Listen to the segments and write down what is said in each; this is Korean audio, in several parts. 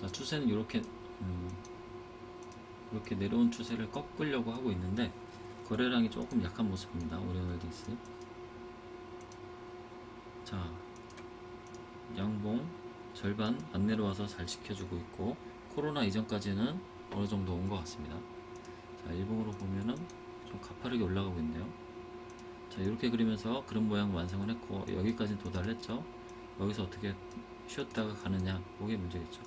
자, 추세는 이렇게 음, 이렇게 내려온 추세를 꺾으려고 하고 있는데 거래량이 조금 약한 모습입니다. 오리온홀딩스. 자, 양봉 절반 안 내려와서 잘 지켜주고 있고 코로나 이전까지는 어느 정도 온 것 같습니다. 자, 일봉으로 보면은 좀 가파르게 올라가고 있네요. 자, 이렇게 그리면서 그런 모양 완성을 했고 여기까지 도달했죠. 여기서 어떻게 쉬었다가 가느냐, 그게 문제겠죠.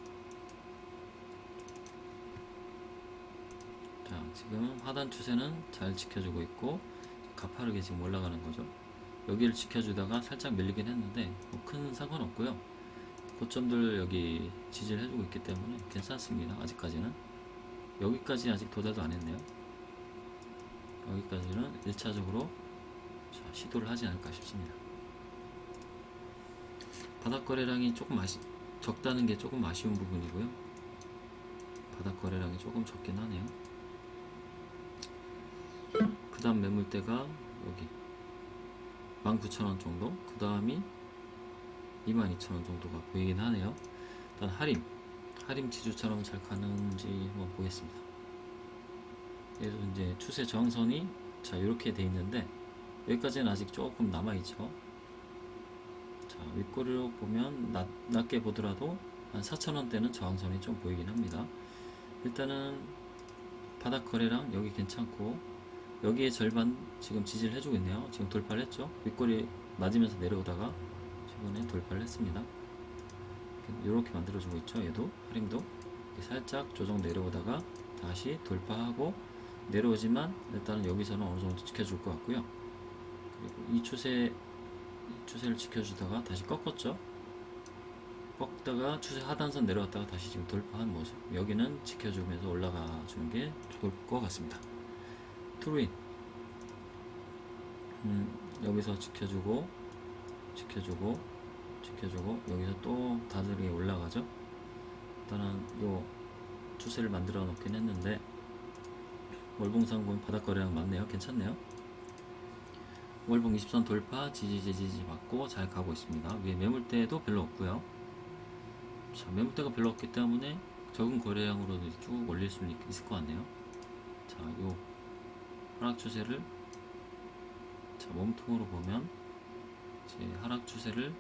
자, 지금 하단 추세는 잘 지켜주고 있고 가파르게 지금 올라가는 거죠. 여기를 지켜주다가 살짝 밀리긴 했는데 뭐 큰 상관없고요. 고점들 여기 지지를 해주고 있기 때문에 괜찮습니다. 아직까지는 여기까지 아직 도달도 안 했네요. 여기까지는 1차적으로 시도를 하지 않을까 싶습니다. 바닥 거래량이 조금 아시, 적다는 게 조금 아쉬운 부분이고요. 바닥 거래량이 조금 적긴 하네요. 그 다음 매물대가 여기 19,000원 정도? 그 다음이 22,000원 정도가 보이긴 하네요. 일단 하림 하림 지주처럼 잘 가는지 한번 보겠습니다. 그래서 이제 추세 저항선이 자 이렇게 돼 있는데 여기까지는 아직 조금 남아있죠. 자 윗꼬리로 보면 낮, 낮게 보더라도 한 4,000원대는 저항선이 좀 보이긴 합니다. 일단은 바닥 거래량 여기 괜찮고 여기에 절반 지금 지지를 해주고 있네요. 지금 돌파를 했죠. 윗꼬리 맞으면서 내려오다가 최근에 돌파를 했습니다. 이렇게 만들어주고 있죠. 얘도 하림도 살짝 조정 내려오다가 다시 돌파하고 내려오지만 일단은 여기서는 어느 정도 지켜줄 것 같고요. 그리고 이 추세 이 추세를 지켜주다가 다시 꺾었죠. 꺾다가 추세 하단선 내려왔다가 다시 지금 돌파한 모습. 여기는 지켜주면서 올라가 주는 게 좋을 것 같습니다. 트루인 음, 여기서 지켜주고 지켜주고 지켜주고 여기서 또 다들이 올라가죠? 일단은 요 추세를 만들어 놓긴 했는데 월봉상군 바닥거래량 맞네요. 괜찮네요. 월봉 20선 돌파 지지지 지지 받고 잘 가고 있습니다. 위에 매물대도 별로 없고요. 자 매물대가 별로 없기 때문에 적은 거래량으로도 쭉 올릴 수 있을 것 같네요. 자요 하락 추세를 자, 몸통으로 보면 제 하락 추세를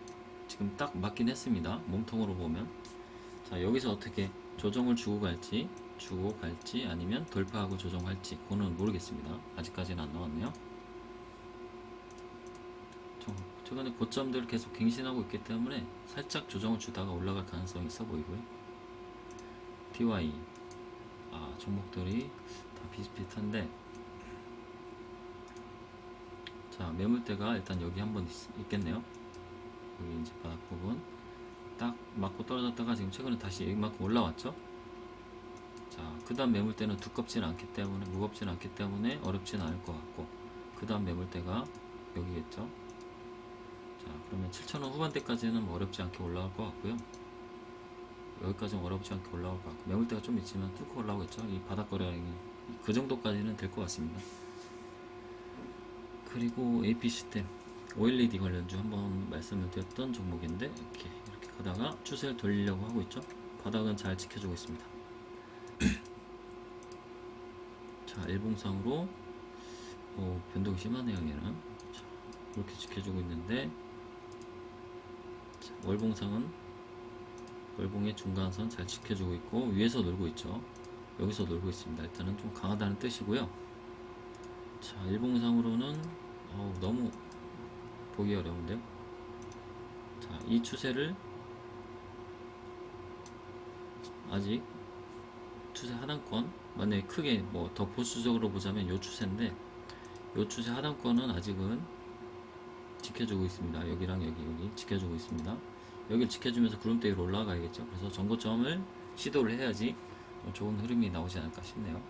지금 딱 맞긴 했습니다. 몸통으로 보면 자 여기서 어떻게 조정을 주고 갈지 주고 갈지 아니면 돌파하고 조정할지 그거는 모르겠습니다. 아직까지는 안 나왔네요. 저, 최근에 고점들 계속 갱신하고 있기 때문에 살짝 조정을 주다가 올라갈 가능성이 있어 보이고요. DY 아 종목들이 다 비슷비슷한데 자 매물대가 일단 여기 한번 있겠네요. 여기 이제 바닥 부분. 딱 맞고 떨어졌다가 지금 최근에 다시 이만큼 올라왔죠? 자 그 다음 매물대는 두껍지는 않기 때문에 무겁지는 않기 때문에 어렵지는 않을 것 같고 그 다음 매물대가 여기겠죠? 자 그러면 7,000원 후반대까지는 뭐 어렵지 않게 올라갈 것 같고요. 여기까지는 어렵지 않게 올라올 것 같고 매물대가 좀 있지만 뚫고 올라오겠죠? 이 바닥 거래량이 그 정도까지는 될 것 같습니다 그리고 AP 시스템 OLED 관련주 한번 말씀을 드렸던 종목인데 이렇게 이렇게 가다가 추세를 돌리려고 하고 있죠. 바닥은 잘 지켜주고 있습니다. 자 일봉상으로 어, 변동이 심하네요 얘는 자, 이렇게 지켜주고 있는데 자, 월봉상은 월봉의 중간선 잘 지켜주고 있고 위에서 놀고 있죠. 여기서 놀고 있습니다. 일단은 좀 강하다는 뜻이고요. 자, 일봉상으로는 어우, 너무 보기 어려운데요. 자, 이 추세를 아직 추세 하단권 만약에 크게 뭐 더 보수적으로 보자면 요 추세인데 요 추세 하단권은 아직은 지켜주고 있습니다. 여기랑 여기 여기 지켜주고 있습니다. 여기를 지켜주면서 구름대 위로 올라가야겠죠. 그래서 전고점을 시도를 해야지 좋은 흐름이 나오지 않을까 싶네요.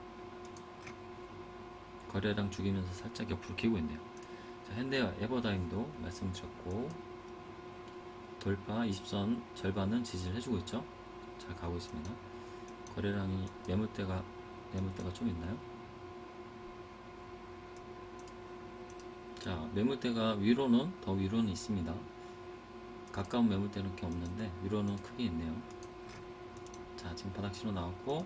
거래량 죽이면서 살짝 옆으로 기고 있네요. 자, 현대와 에버다임도 말씀드렸고 돌파 20선 절반은 지지를 해주고 있죠. 잘 가고 있습니다. 거래량이 매물대가 매물대가 좀 있나요? 자 매물대가 위로는 더 위로는 있습니다. 가까운 매물대는 이렇게 없는데 위로는 크게 있네요. 자자 지금 바닥 신호 나왔고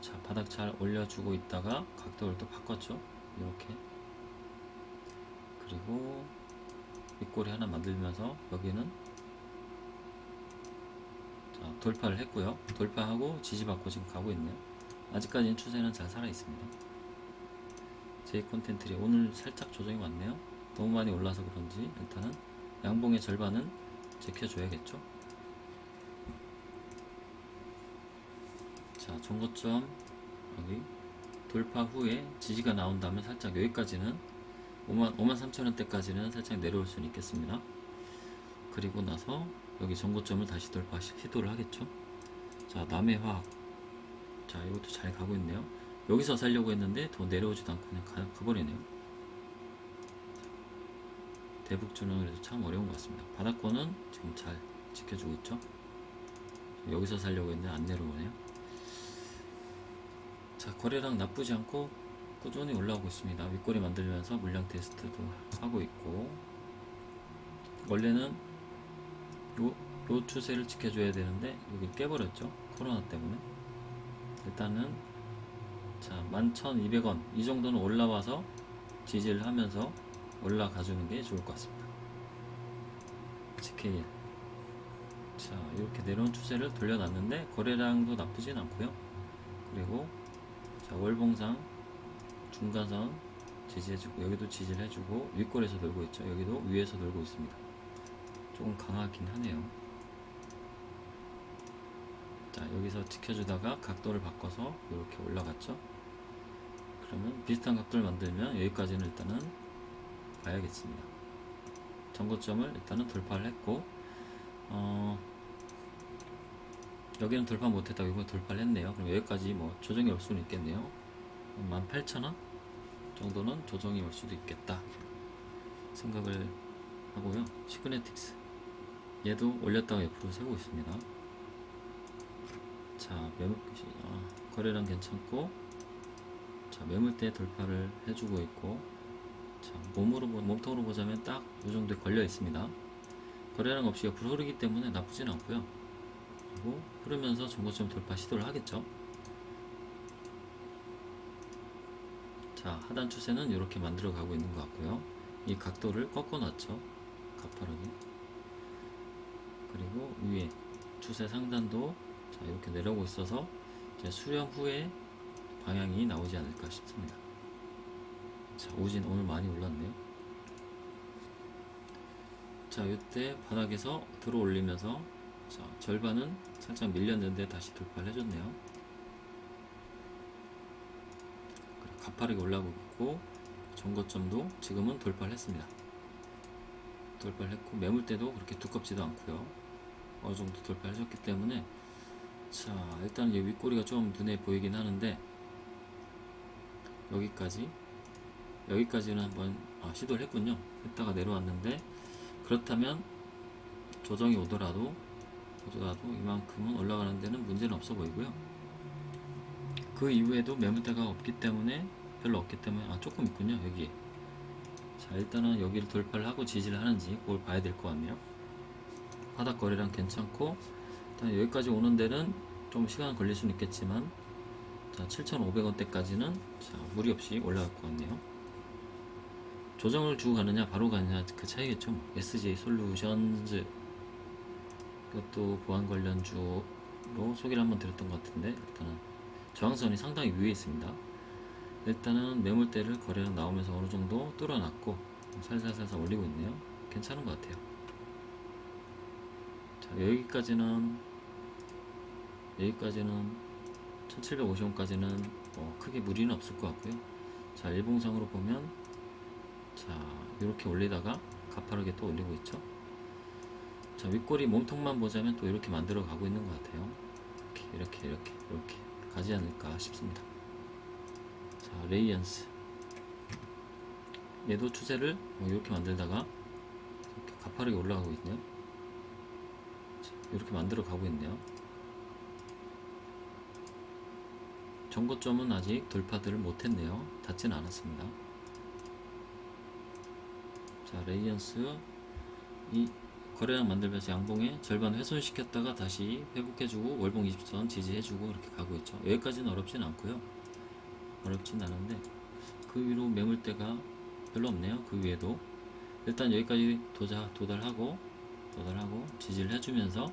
자 바닥 잘 올려주고 있다가 각도를 또 바꿨죠 이렇게 그리고 윗꼬리 하나 만들면서 여기는 자 돌파를 했고요. 돌파하고 지지받고 지금 가고 있네요. 아직까지는 추세는 잘 살아 있습니다. 제 콘텐츠리 오늘 살짝 조정이 왔네요. 너무 많이 올라서 그런지 일단은 양봉의 절반은 지켜줘야겠죠? 자 종고점 여기 돌파 후에 지지가 나온다면 살짝 여기까지는 5만, 5만 3천원대까지는 살짝 내려올 수는 있겠습니다. 그리고 나서 여기 전고점을 다시 돌파 시- 시도를 하겠죠? 자 남해 화학. 자 이것도 잘 가고 있네요. 여기서 살려고 했는데 더 내려오지도 않고 그냥 가, 가버리네요. 대북주는 그래도 참 어려운 것 같습니다. 바닥권은 지금 잘 지켜주고 있죠? 여기서 살려고 했는데 안 내려오네요. 자 거래량 나쁘지 않고 꾸준히 올라오고 있습니다. 윗꼬리 만들면서 물량 테스트도 하고 있고 원래는 요, 요 추세를 지켜줘야 되는데 여기 깨버렸죠? 코로나 때문에. 일단은 자 11,200원 이 정도는 올라와서 지지를 하면서 올라가 주는 게 좋을 것 같습니다. 스케일 자 이렇게 내려온 추세를 돌려놨는데 거래량도 나쁘진 않고요. 그리고 자 월봉상 중간선 지지해주고 여기도 지지를 해주고 윗골에서 놀고 있죠. 여기도 위에서 놀고 있습니다. 조금 강하긴 하네요. 자 여기서 지켜주다가 각도를 바꿔서 이렇게 올라갔죠. 그러면 비슷한 각도를 만들면 여기까지는 일단은 가야겠습니다. 전고점을 일단은 돌파를 했고 어 여기는 돌파 못했다고 이거 돌파를 했네요. 그럼 여기까지 뭐 조정이 올 수는 있겠네요. 18,000원 정도는 조정이 올 수도 있겠다. 생각을 하고요. 시그네틱스. 얘도 올렸다가 옆으로 세고 있습니다. 자 매물 아, 거래량 괜찮고 자 매물대 돌파를 해주고 있고 자 몸으로 보- 몸통으로 보자면 딱 이 정도에 걸려 있습니다. 거래량 없이 옆으로 흐르기 때문에 나쁘진 않고요. 그리고 흐르면서 정고점 돌파 시도를 하겠죠 자 하단 추세는 이렇게 만들어 가고 있는 것 같고요. 이 각도를 꺾어 놨죠. 가파르게. 그리고 위에 추세 상단도 자 이렇게 내려오고 있어서 이제 수렴 후에 방향이 나오지 않을까 싶습니다. 자 오진 오늘 많이 올랐네요. 자 이때 바닥에서 들어 올리면서 자 절반은 살짝 밀렸는데 다시 돌파를 해줬네요 그리고 가파르게 올라오고 있고 전고점도 지금은 돌파를 했습니다. 돌파를 했고 매물대도 그렇게 두껍지도 않고요. 어느 정도 돌파를 해줬기 때문에 자 일단 이 윗꼬리가 좀 눈에 보이긴 하는데 여기까지 여기까지는 한번 아, 시도를 했군요. 했다가 내려왔는데 그렇다면 조정이 오더라도 오더라도 이만큼은 올라가는 데는 문제는 없어 보이고요. 그 이후에도 매물대가 없기 때문에 별로 없기 때문에 아 조금 있군요 여기에 자 일단은 여기를 돌파를 하고 지지를 하는지 그걸 봐야 될 것 같네요. 바닥 거래량 괜찮고 일단 여기까지 오는 데는 좀 시간 걸릴 수는 있겠지만 자 7,500원대까지는 자 무리 없이 올라갈 것 같네요. 조정을 주고 가느냐 바로 가느냐 그 차이겠죠. 뭐. SJ 솔루션즈 이것도 보안 관련주로 소개를 한번 드렸던 것 같은데 일단은 저항선이 상당히 위에 있습니다 일단은 매물대를 거래량 나오면서 어느 정도 뚫어놨고 살살살살 올리고 있네요. 괜찮은 것 같아요. 자 여기까지는 여기까지는 1750원까지는 뭐 크게 무리는 없을 것 같고요. 자 일봉상으로 보면 자 이렇게 올리다가 가파르게 또 올리고 있죠. 자 윗꼬리 몸통만 보자면 또 이렇게 만들어 가고 있는 것 같아요. 이렇게 이렇게 이렇게 이렇게 가지 않을까 싶습니다. 자 레이언스. 얘도 추세를 뭐 이렇게 만들다가 이렇게 가파르게 올라가고 있네요. 자, 이렇게 만들어 가고 있네요. 정고점은 아직 돌파들을 못했네요. 닿지는 않았습니다. 자 레이언스. 이 거래량 만들면서 양봉에 절반 훼손시켰다가 다시 회복해주고 월봉 20선 지지해주고 이렇게 가고 있죠. 여기까지는 어렵진 않고요. 어렵진 않은데 그 위로 매물대가 별로 없네요. 그 위에도 일단 여기까지 도자, 도달하고 도달하고 지지를 해주면서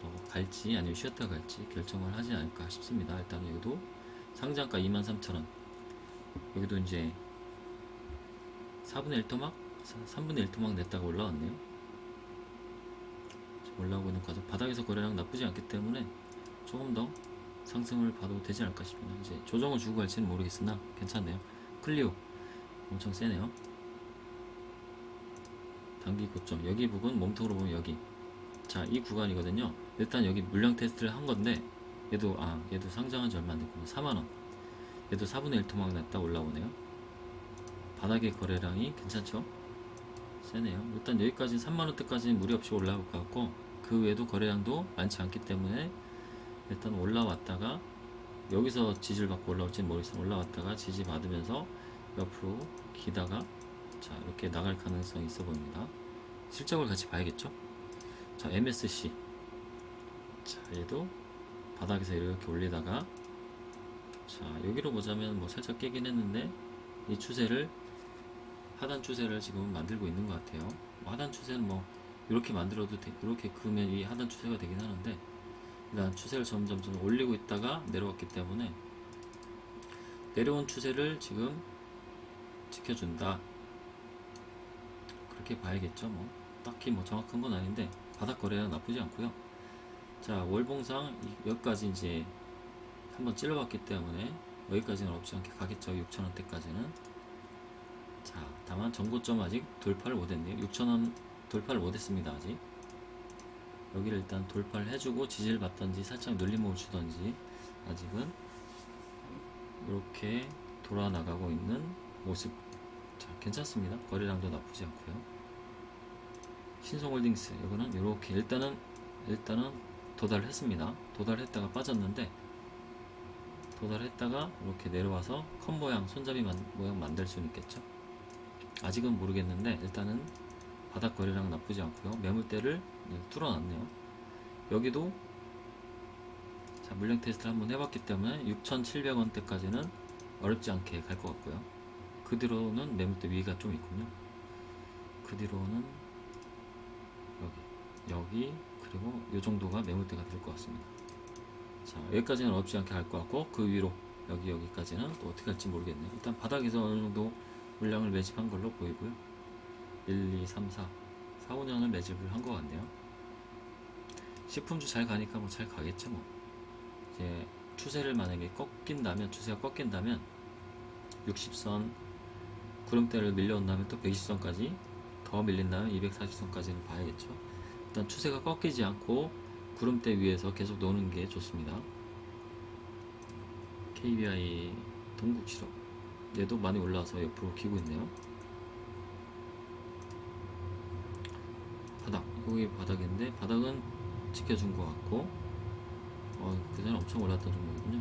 더 갈지 아니면 쉬었다 갈지 결정을 하지 않을까 싶습니다. 일단 여기도 상장가 23,000원 여기도 이제 4분의 1 토막 3분의 1 토막 냈다가 올라왔네요. 올라오고 있는 과정 바닥에서 거래량 나쁘지 않기 때문에 조금 더 상승을 봐도 되지 않을까 싶습니다. 이제 조정을 주고 갈지는 모르겠으나 괜찮네요. 클리오 엄청 세네요. 단기 고점 여기 부분 몸통으로 보면 여기 자 이 구간이거든요. 일단 여기 물량 테스트를 한 건데 얘도 아 얘도 상장한 지 얼마 안 됐구나 4만원 얘도 4분의 1 토막 냈다 올라오네요. 바닥의 거래량이 괜찮죠? 세네요. 일단 여기까지 3만원대까지는 무리 없이 올라올 것 같고 그 외에도 거래량도 많지 않기 때문에 일단 올라왔다가 여기서 지지를 받고 올라올지는 모르겠어요. 올라왔다가 지지 받으면서 옆으로 기다가 자 이렇게 나갈 가능성이 있어 보입니다. 실적을 같이 봐야겠죠? 자 MSC 자 얘도 바닥에서 이렇게 올리다가 자 여기로 보자면 뭐 살짝 깨긴 했는데 이 추세를 하단 추세를 지금 만들고 있는 것 같아요. 뭐 하단 추세는 뭐 이렇게 만들어도 돼, 이렇게 그으면 이 하단 추세가 되긴 하는데 일단 추세를 점점 점 올리고 있다가 내려왔기 때문에 내려온 추세를 지금 지켜준다. 그렇게 봐야겠죠. 뭐 딱히 뭐 정확한 건 아닌데 바닥 거래량 나쁘지 않고요. 자 월봉상 이- 여기까지 이제 한번 찔러봤기 때문에 여기까지는 없지 않게 가겠죠. 6천원대까지는. 자, 다만 전고점 아직 돌파를 못했네요. 6천원 돌파를 못했습니다. 아직. 여기를 일단 돌파를 해주고 지지를 받던지 살짝 눌림목을 주던지 아직은 이렇게 돌아 나가고 있는 모습. 자, 괜찮습니다. 거래량도 나쁘지 않고요. 신성홀딩스 이거는 이렇게 일단은 일단은 도달을 했습니다. 도달했다가 빠졌는데 도달했다가 이렇게 내려와서 컵 모양 손잡이 만- 모양 만들 수는 있겠죠. 아직은 모르겠는데 일단은 바닥 거래량 나쁘지 않고요. 매물대를 네, 뚫어놨네요. 여기도 자 물량 테스트를 한번 해봤기 때문에 6,700원대까지는 어렵지 않게 갈 것 같고요. 그 뒤로는 매물대 위가 좀 있군요. 그 뒤로는 여기 여기 그리고 이 정도가 매물대가 될 것 같습니다. 자 여기까지는 어렵지 않게 갈 것 같고 그 위로 여기 여기까지는 또 어떻게 할지 모르겠네요. 일단 바닥에서 어느 정도 물량을 매집한 걸로 보이고요. 1, 2, 3, 4, 4, 5년을 매집을 한 것 같네요. 식품주 잘 가니까 뭐 잘 가겠죠 뭐. 이제 추세를 만약에 꺾인다면 추세가 꺾인다면 60선 구름대를 밀려온다면 또 120선까지 더 밀린다면 240선까지는 봐야겠죠. 일단 추세가 꺾이지 않고 구름대 위에서 계속 노는 게 좋습니다. KBI 동국실업 얘도 많이 올라와서 옆으로 기고 있네요. 여기 바닥인데 바닥은 지켜준 것 같고 어, 그 전에 엄청 올랐던 종목이군요.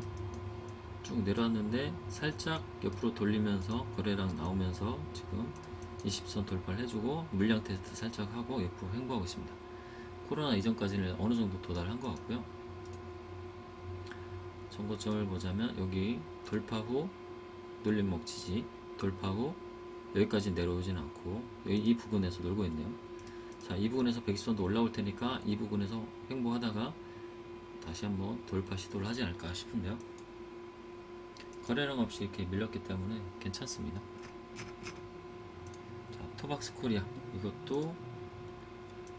쭉 내려왔는데 살짝 옆으로 돌리면서 거래량 나오면서 지금 20선 돌파를 해주고 물량 테스트 살짝 하고 옆으로 횡보하고 있습니다. 코로나 이전까지는 어느 정도 도달한 것 같고요. 전고점을 보자면 여기 돌파 후 눌림목 지지 돌파 후 여기까지 내려오진 않고 여기 이 부근에서 놀고 있네요. 자, 이 부분에서 120선도 올라올 테니까 이 부분에서 횡보하다가 다시 한번 돌파 시도를 하지 않을까 싶은데요. 거래량 없이 이렇게 밀렸기 때문에 괜찮습니다. 자, 토박스 코리아 이것도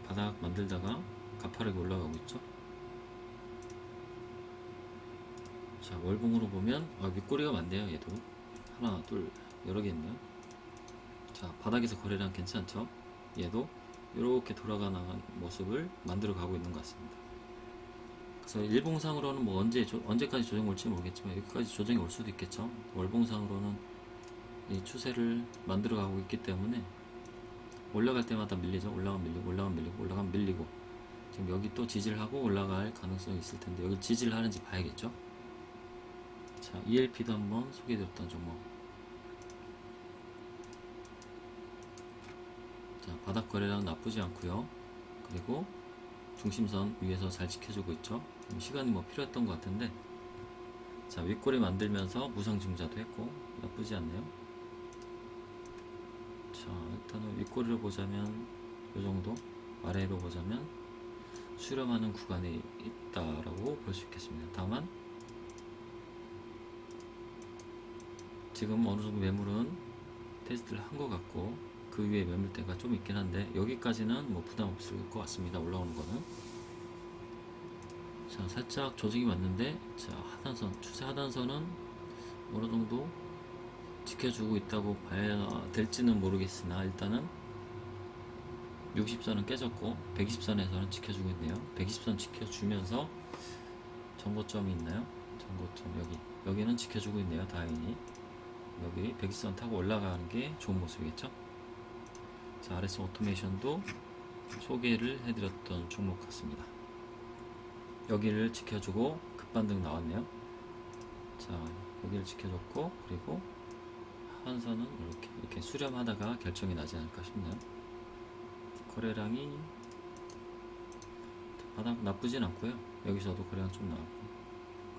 바닥 만들다가 가파르게 올라가고 있죠. 자, 월봉으로 보면 아, 윗꼬리가 많네요. 얘도 하나, 둘, 여러 개 있네요. 자, 바닥에서 거래량 괜찮죠? 얘도 이렇게 돌아가 나간 모습을 만들어 가고 있는 것 같습니다. 그래서 일봉상으로는 뭐 언제 조- 언제까지 조정 올지 모르겠지만 여기까지 조정이 올 수도 있겠죠. 월봉상으로는 이 추세를 만들어 가고 있기 때문에 올라갈 때마다 밀리죠. 올라가면 밀리고 올라가면 밀리고 올라가면 밀리고 지금 여기 또 지지를 하고 올라갈 가능성이 있을 텐데 여기 지지를 하는지 봐야겠죠. 자, ELP도 한번 소개해드렸던 종목. 바닥 거래량 나쁘지 않고요. 그리고 중심선 위에서 잘 지켜주고 있죠. 음, 시간이 뭐 필요했던 것 같은데 자 윗꼬리 만들면서 무상 증자도 했고 나쁘지 않네요. 자 일단은 윗꼬리를 보자면 이 정도 아래로 보자면 수렴하는 구간에 있다라고 볼 수 있겠습니다. 다만 지금 어느 정도 매물은 테스트를 한 것 같고 그 위에 매물대가 좀 있긴 한데 여기까지는 뭐 부담 없을 것 같습니다. 올라오는 거는 자 살짝 조직이 왔는데 자 하단선 추세 하단선은 어느 정도 지켜주고 있다고 봐야 될지는 모르겠으나 일단은 60선은 깨졌고 120선에서는 지켜주고 있네요. 120선 지켜주면서 정고점이 있나요? 정고점 여기 여기는 지켜주고 있네요. 다행히 여기 120선 타고 올라가는 게 좋은 모습이겠죠? 자 RS 오토메이션도 소개를 해드렸던 종목 같습니다. 여기를 지켜주고 급반등 나왔네요. 자 여기를 지켜줬고 그리고 한선은 이렇게 이렇게 수렴하다가 결정이 나지 않을까 싶네요. 거래량이 바닥 나쁘진 않고요. 여기서도 거래량 좀 나왔고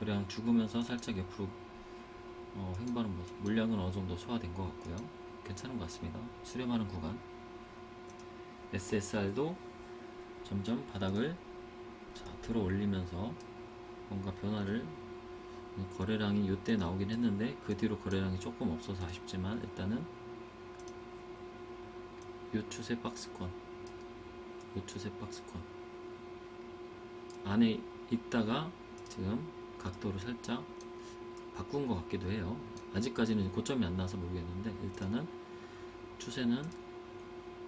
거래량 죽으면서 살짝 옆으로 어, 횡보하는 모습. 물량은 어느 정도 소화된 것 같고요. 괜찮은 것 같습니다. 수렴하는 구간. SSR도 점점 바닥을 자, 들어 올리면서 뭔가 변화를 거래량이 이때 나오긴 했는데 그 뒤로 거래량이 조금 없어서 아쉽지만 일단은 요 추세 박스권 요 추세 박스권 안에 있다가 지금 각도를 살짝 바꾼 것 같기도 해요. 아직까지는 고점이 안 나서 모르겠는데 일단은 추세는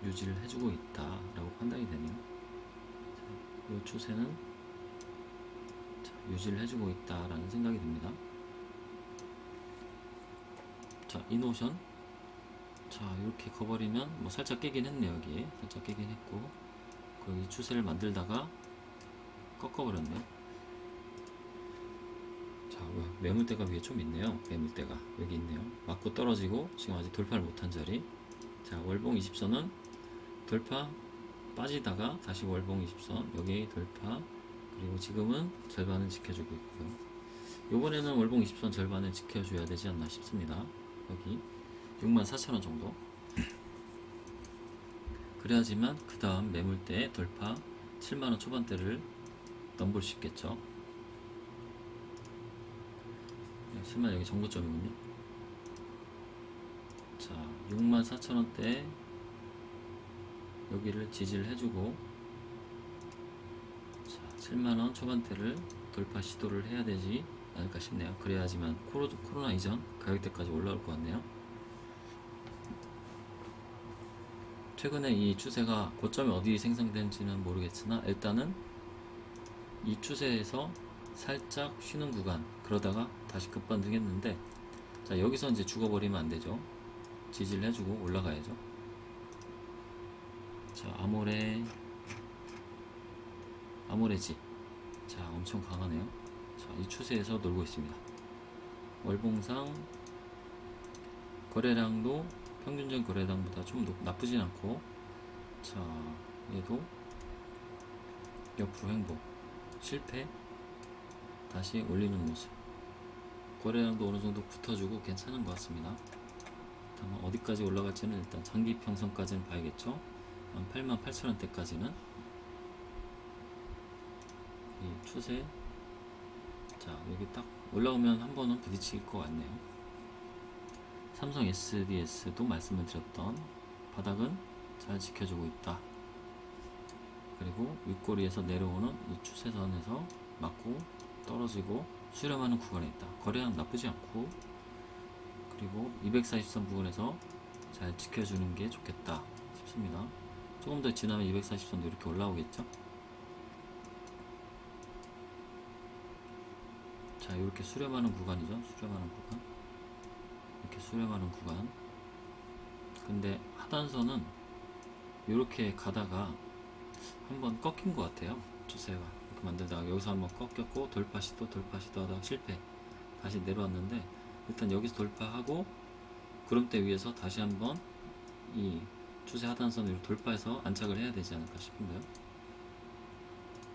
유지를 해주고 있다라고 판단이 되네요 자, 요 추세는 자, 유지를 해주고 있다라는 생각이 듭니다. 자, 이노션. 자, 이렇게 커버리면 뭐 살짝 깨긴 했네요, 여기. 살짝 깨긴 했고. 거기 추세를 만들다가 꺾어버렸네요. 자, 왜 매물대가 위에 좀 있네요. 매물대가 여기 있네요. 맞고 떨어지고 지금 아직 돌파를 못한 자리. 자, 월봉 20선은 돌파 빠지다가 다시 월봉 20선 여기 돌파 그리고 지금은 절반은 지켜주고 있고요. 요번에는 월봉 20선 절반을 지켜줘야 되지 않나 싶습니다. 여기 64,000원 정도. 그래야지만 그 다음 매물대 돌파 7만원 초반대를 넘볼 수 있겠죠. 7만 여기 정고점이군요. 자, 64,000원대 여기를 지지를 해주고 자, 7만원 초반대를 돌파 시도를 해야 되지 않을까 싶네요. 그래야지만 코로, 코로나 이전 가격대까지 올라올 것 같네요. 최근에 이 추세가 고점이 어디 생성된지는 모르겠으나 일단은 이 추세에서 살짝 쉬는 구간 그러다가 다시 급반등했는데 자 여기서 이제 죽어버리면 안 되죠. 지지를 해주고 올라가야죠. 자 아모레 아모레지. 자 엄청 강하네요. 자이 추세에서 놀고 있습니다. 월봉상 거래량도 평균적인 거래량보다 좀 높- 나쁘진 않고 자 얘도 옆으로 횡보 실패 다시 올리는 모습. 거래량도 어느 정도 붙어주고 괜찮은 것 같습니다. 다만 어디까지 올라갈지는 일단 장기 평선까지는 봐야겠죠? 한 8만 8천 원대까지는 이 추세. 자 여기 딱 올라오면 한 번은 부딪힐 것 같네요. 삼성 SDS도 말씀을 드렸던 바닥은 잘 지켜주고 있다. 그리고 윗꼬리에서 내려오는 이 추세선에서 맞고 떨어지고 수렴하는 구간에 있다. 거래량 나쁘지 않고. 그리고 240선 부분에서 잘 지켜주는 게 좋겠다 싶습니다 조금 더 지나면 240선도 이렇게 올라오겠죠? 자, 이렇게 수렴하는 구간이죠. 수렴하는 구간. 이렇게 수렴하는 구간. 근데 하단선은 이렇게 가다가 한번 꺾인 것 같아요. 추세가. 이렇게 만들다가 여기서 한번 꺾였고 돌파 시도 돌파 시도 하다가 실패. 다시 내려왔는데 일단 여기서 돌파하고 구름대 위에서 다시 한번 이 추세 하단선 위로 돌파해서 안착을 해야 되지 않을까 싶은데요.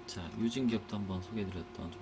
자, 유진기업도 한번 소개해드렸던